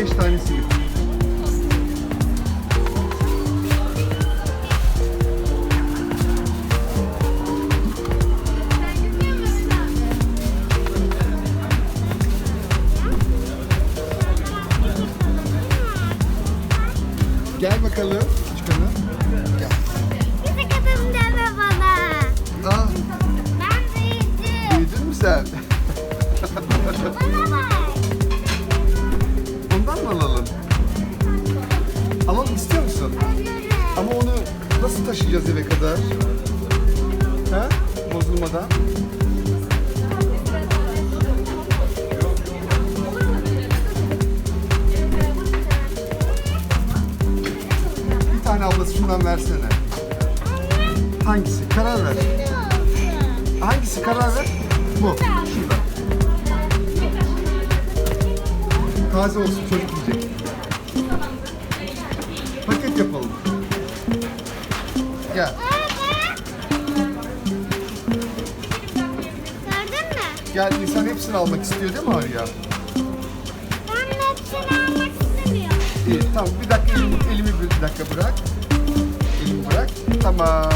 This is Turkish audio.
5 tanesi gibi. Gel bakalım çıkalım. Gel. Bize deme bana. Ben büyüdüm. Büyüdün mü sen? Nasıl taşıyacağız eve kadar? Ha? Bozulmadan. Bir tane ablası şundan versene. Hangisi? Karar ver. Hangisi? Karar ver. Bu. Şurada. Taze olsun çocuk yiyecek. Paket yapalım. Gel. Gördün mü? Gel insan hepsini almak istiyor değil mi Arya? Ben hepsini almak istemiyorum. İyi tamam bir dakika elimi, elimi bir dakika bırak. Elimi bırak. Tamam.